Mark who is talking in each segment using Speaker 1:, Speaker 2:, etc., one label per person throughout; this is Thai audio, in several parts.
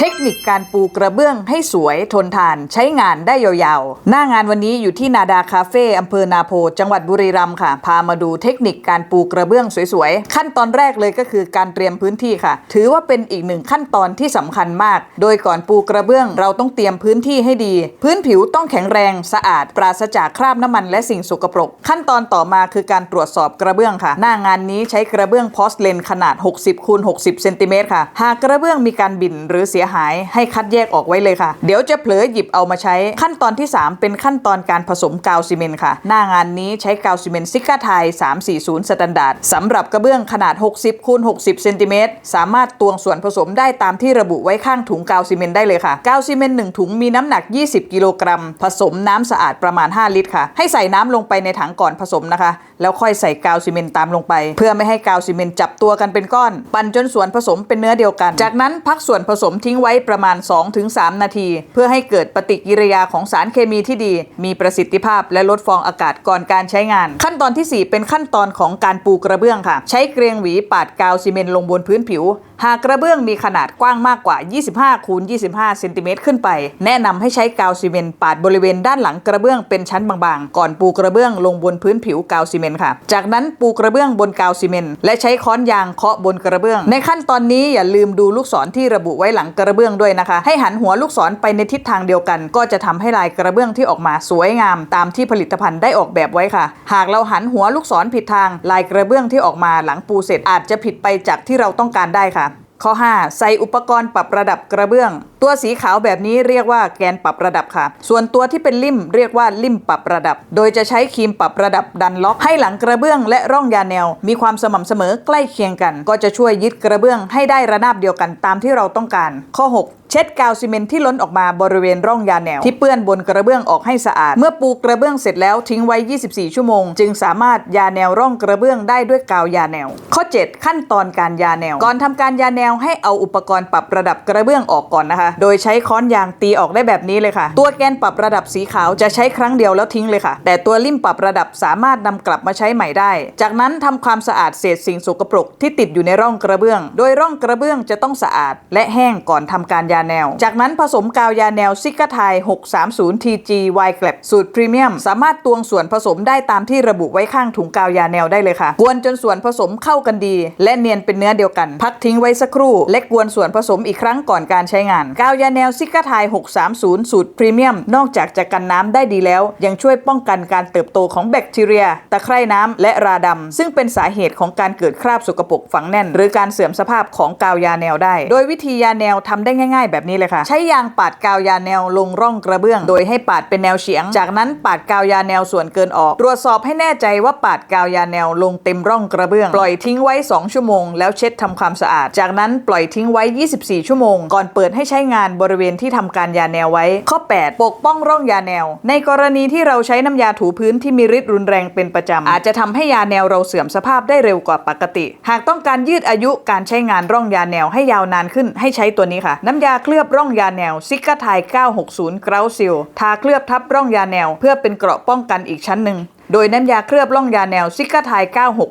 Speaker 1: เทคนิคการปูกระเบื้องให้สวยทนทานใช้งานได้ยาวๆ หน้างานวันนี้อยู่ที่นาดาคาเฟ่อำเภอนาโพ จังหวัดบุรีรัมย์ค่ะ พามาดูเทคนิคการปูกระเบื้องสวยๆ ขั้นตอนแรกเลยก็คือการเตรียมพื้นที่ค่ะ ถือว่าเป็นอีกหนึ่งขั้นตอนที่สำคัญมาก โดยก่อนปูกระเบื้องเราต้องเตรียมพื้นที่ให้ดี พื้นผิวต้องแข็งแรงสะอาด ปราศจากคราบน้ำมันและสิ่งสกปรก ขั้นตอนต่อมาคือการตรวจสอบกระเบื้องค่ะ หน้างานนี้ใช้กระเบื้องพอสเลนขนาด 60คูณ60เซนติเมตรค่ะ หากกระเบื้องมีการบิ่นหรือเสียหายให้คัดแยกออกไว้เลยค่ะ เดี๋ยวจะเผลอหยิบเอามาใช้ขั้นตอนที่ 3 เป็นขั้นตอนการผสมกาวซีเมนต์ค่ะ หน้างานนี้ใช้กาวซีเมนต์ซิก้าไทย 340 สแตนดาร์ดสำหรับกระเบื้องขนาด 60คูณ60เซนติเมตรสามารถตวงส่วนผสมได้ตามที่ระบุไว้ข้างถุงกาวซีเมนต์ได้เลยค่ะ กาวซีเมนต์1ถุงมีน้ำหนัก 20 กิโลกรัม ผสมน้ำสะอาดประมาณ 5 ลิตรค่ะ ให้ใส่น้ำลงไปในถังก่อนผสมนะคะ แล้วค่อยใส่กาวซีเมนต์ตามลงไป เพื่อไม่ให้กาวซีเมนต์จับตัวกันเป็นก้อน ปั่นจนส่วนผสมเป็นเนื้อเดียวกัน จากนั้นพักส่วนผสมทิ้งไว้ประมาณ 2-3 นาที เพื่อให้เกิดปฏิกิริยาของสารเคมีที่ดี มีประสิทธิภาพและลดฟองอากาศก่อนการใช้งาน ขั้นตอนที่ 4 เป็นขั้นตอนของการปูกระเบื้องค่ะ ใช้เกรียงหวีปาดกาวซีเมนต์ลงบนพื้นผิว หากกระเบื้องมีขนาดกว้างมากกว่า 25คูณ25เซนติเมตรขึ้นไป แนะนำให้ใช้กาวซีเมนต์ปาดบริเวณด้านหลังกระเบื้องเป็นชั้นบางๆ ก่อนปูกระเบื้องลงบนพื้นผิวกาวซีเมนต์ค่ะ จากนั้นปูกระเบื้องบนกาวซีเมนต์และใช้ค้อนยางเคาะบนกระเบื้อง ในขั้นตอนนี้อย่าลืมดูลูกศรที่ระบุไว้หลังกระระเบื้องด้วยนะคะ ให้หันหัวลูกศรไปในทิศทางเดียวกัน ก็จะทำให้ลายกระเบื้องที่ออกมาสวยงาม ตามที่ผลิตภัณฑ์ได้ออกแบบไว้ค่ะ หากเราหันหัวลูกศรผิดทาง ลายกระเบื้องที่ออกมาหลังปูเสร็จอาจจะผิดไปจากที่เราต้องการได้ค่ะ ข้อ 5 ใส่อุปกรณ์ปรับระดับกระเบื้อง ตัวสีขาวแบบนี้เรียกว่าแกนปรับระดับค่ะ ส่วนตัวที่เป็นลิ่มเรียกว่าลิ่มปรับระดับ โดยจะใช้ครีมปรับระดับดันล็อกให้หลังกระเบื้องและร่องยาแนว มีความสม่ำเสมอใกล้เคียงกัน ก็จะช่วยยึดกระเบื้องให้ได้ระนาบเดียวกันตามที่เราต้องการ ข้อ 6 ช็ดกาวซีเมนที่ล้นออกมาบริเวณร่องยาแนว ที่เปื้อนบนกระเบื้องออกให้สะอาด เมื่อปูกระเบื้องเสร็จแล้วทิ้งไว้ 24 ชั่วโมง จึงสามารถยาแนวร่องกระเบื้องได้ด้วยกาวยาแนว ข้อ 7 ขั้นตอนการยาแนว ก่อนทำการยาแนวให้เอาอุปกรณ์ปรับระดับกระเบื้องออกก่อนนะคะ โดยใช้ค้อนยางตีออกได้แบบนี้เลยค่ะ ตัวแกนปรับระดับสีขาวจะใช้ครั้งเดียวแล้วทิ้งเลยค่ะ แต่ตัวลิ่มปรับระดับสามารถนำกลับมาใช้ใหม่ได้ จากนั้นทำความสะอาดเศษสิ่งสกปรกที่ติดอยู่ในร่องกระเบื้อง โดยร่องกระเบื้องจะต้องสะอาด และแห้งก่อนทำการยาแนว จากนั้นผสมกาวยาแนวซิกาไทย 630 TG Y g l a b สูตรพรีเมียม สามารถตวงส่วนผสมได้ตามที่ระบุไว้ข้างถุงกาวยาแนวได้เลยค่ะ กวนจนส่วนผสมเข้ากันดี และเนียนเป็นเนื้อเดียวกัน พักทิ้งไว้สักครู่ และกวนส่วนผสมอีกครั้งก่อนการใช้งาน กาวยาแนวซิกาไทย 630 สูตรพรีเมียม นอกจากจะกันน้ำได้ดีแล้ว ยังช่วยป้องกันการเติบโตของแบคทีเรีย ตะไคร่น้ำและราดำซึ่งเป็นสาเหตุของการเกิดคราบสกปรกฝังแน่น หรือการเสื่อมสภาพของกาวยาแนวได้ โดยวิธียาแนวทำได้ง่ายๆแบบนี้เลยค่ะ ใช้ยางปาดกาวยาแนวลงร่องกระเบื้อง โดยให้ปาดเป็นแนวเฉียง จากนั้นปาดกาวยาแนวส่วนเกินออก ตรวจสอบให้แน่ใจว่าปาดกาวยาแนวลงเต็มร่องกระเบื้อง ปล่อยทิ้งไว้ 2 ชั่วโมง แล้วเช็ดทำความสะอาด จากนั้นปล่อยทิ้งไว้ 24 ชั่วโมง ก่อนเปิดให้ใช้งานบริเวณที่ทำการยาแนวไว้ ข้อ 8 ปกป้องร่องยาแนว ในกรณีที่เราใช้น้ำยาถูพื้นที่มีฤทธิ์รุนแรงเป็นประจำอาจจะทำให้ยาแนวเราเสื่อมสภาพได้เร็วกว่าปกติ หากต้องการยืดอายุการใช้งานร่องยาแนวให้ยาวนานขึ้นให้ใช้ตัวนี้ค่ะ น้ำยาเคลือบร่องยาแนวซิกาไทย960 เกราซิล ทาเคลือบทับร่องยาแนว เพื่อเป็นเกราะป้องกันอีกชั้นหนึ่ง โดยน้ำยาเคลือบร่องยาแนวซิกาไทย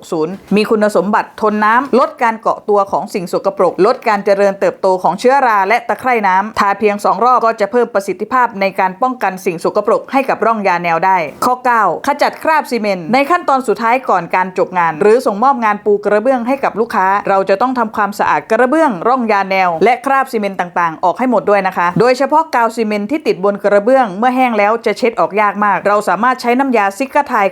Speaker 1: 960 มีคุณสมบัติทนน้ำ ลดการเกาะตัวของสิ่งสกปรก ลดการเจริญเติบโตของเชื้อราและตะไคร่น้ำ ทาเพียง 2 รอบก็จะเพิ่มประสิทธิภาพในการป้องกันสิ่งสกปรกให้กับร่องยาแนวได้ ข้อ 9 ขจัดคราบซีเมนต์ในขั้นตอนสุดท้ายก่อนการจบงาน หรือส่งมอบงานปูกระเบื้องให้กับลูกค้า เราจะต้องทำความสะอาดกระเบื้อง ร่องยาแนว และคราบซีเมนต์ต่างๆ ออกให้หมดด้วยนะคะ โดยเฉพาะกาวซีเมนต์ที่ติดบนกระเบื้อง เมื่อแห้งแล้วจะเช็ดออกยากมาก เราสามารถใช้น้ำยาซิกาไทย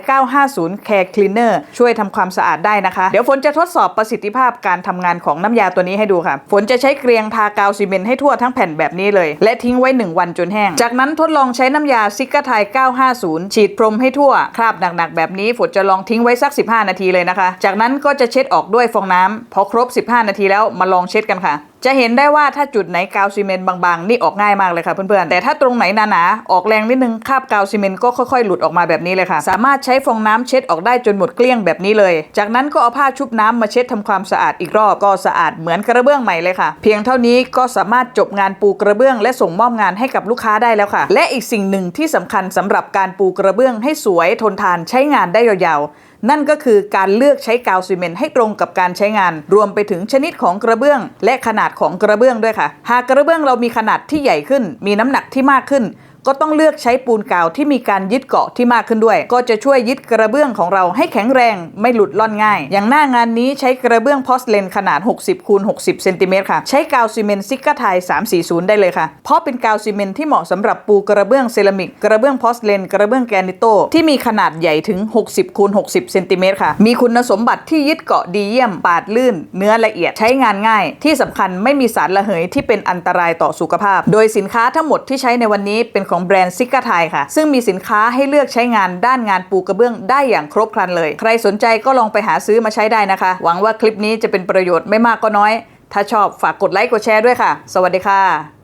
Speaker 1: นเนอร์ช่วยทำความสะอาดได้นะคะ เดี๋ยวฝนจะทดสอบประสิทธิภาพการทำงานของน้ำยาตัวนี้ให้ดูค่ะ ฝนจะใช้เกลียงทากาวซีเมนต์ให้ทั่วทั้งแผ่นแบบนี้เลย และทิ้งไว้ 1 วันจนแห้ง จากนั้นทดลองใช้น้ำยาซิกาไทย 950 ฉีดพรมให้ทั่ว คราบหนักๆ แบบนี้ฝนจะลองทิ้งไว้สัก 15 นาทีเลยนะคะ จากนั้นก็จะเช็ดออกด้วยฟองน้ำพอครบ 15 นาทีแล้วมาลองเช็ดกันค่ะ จะเห็นได้ว่าถ้าจุดไหนกาวซีเมนต์บางๆ นี่ออกง่ายมากเลยค่ะเพื่อนๆ แต่ถ้าตรงไหนหนาๆ ออกแรงนิดนึงคราบกาวซีเมนต์ก็ค่อยๆ หลุดออกมาแบบนี้เลยค่ะ สามารถใช้ฟองน้ำเช็ดออกได้จนหมดเกลี้ยงแบบนี้เลย จากนั้นก็เอาผ้าชุบน้ำมาเช็ดทำความสะอาดอีกรอบก็สะอาดเหมือนกระเบื้องใหม่เลยค่ะ เพียงเท่านี้ก็สามารถจบงานปูกระเบื้อง และส่งมอบงานให้กับลูกค้าได้แล้วค่ะ และอีกสิ่งหนึ่งที่สำคัญสำหรับการปูกระเบื้องให้สวยทนทานใช้งานได้ยาวๆ นั่นก็คือการเลือกใช้กาวซีเมนต์ให้ตรงกับการใช้งาน รวมไปถึงชนิดของกระเบื้อง และขนาดของกระเบื้องด้วยค่ะ หากกระเบื้องเรามีขนาดที่ใหญ่ขึ้น มีน้ำหนักที่มากขึ้น ก็ต้องเลือกใช้ปูนกาวที่มีการยึดเกาะที่มากขึ้นด้วย ก็จะช่วยยึดกระเบื้องของเราให้แข็งแรงไม่หลุดล่อนง่าย อย่างหน้างานนี้ใช้กระเบื้องพอสเลนขนาด 60คูณ60เซนติเมตรค่ะ ใช้กาวซีเมนต์ซิก้าไทย340 ได้เลยค่ะ เพราะเป็นกาวซีเมนต์ที่เหมาะสำหรับปูกระเบื้องเซรามิกกระเบื้องพอสเลนกระเบื้องแกรนิโตที่มีขนาดใหญ่ถึง 60คูณ60เซนติเมตรค่ะ มีคุณสมบัติที่ยึดเกาะดีเยี่ยมปาดลื่น เนื้อละเอียดใช้งานง่าย ที่สำคัญไม่มีสารระเหยที่เป็นอันตรายต่อสุขภาพ โดยสินค้าทั้งหมดที่ใช้ในวันนี้เป็นของแบรนด์ซิกาไทยค่ะ ซึ่งมีสินค้าให้เลือกใช้งานด้านงานปูกระเบื้องได้อย่างครบครันเลย ใครสนใจก็ลองไปหาซื้อมาใช้ได้นะคะ หวังว่าคลิปนี้จะเป็นประโยชน์ไม่มากก็น้อย ถ้าชอบฝากกดไลค์กดแชร์ด้วยค่ะ สวัสดีค่ะ